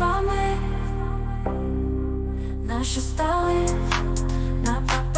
вами, наші стали на папері.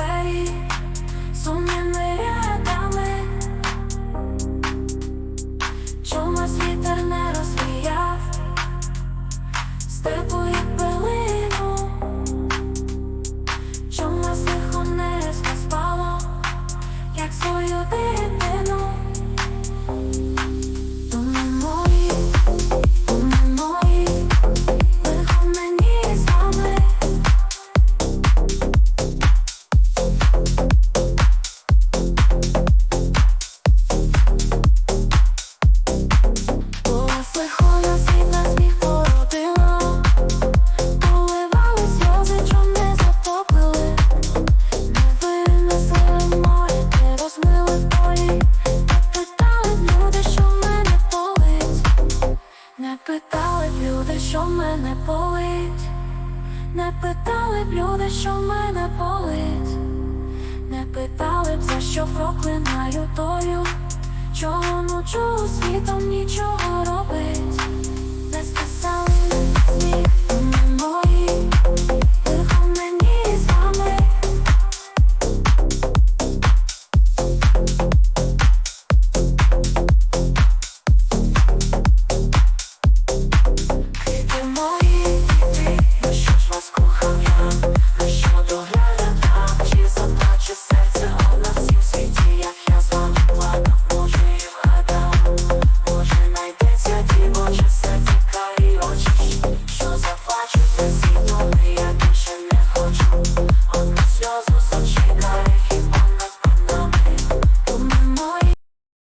питали б люди, що в мене болить, не питали б люди, що в мене болить, не питали б, за що проклинаю долю, чого ночу світом нічого робить.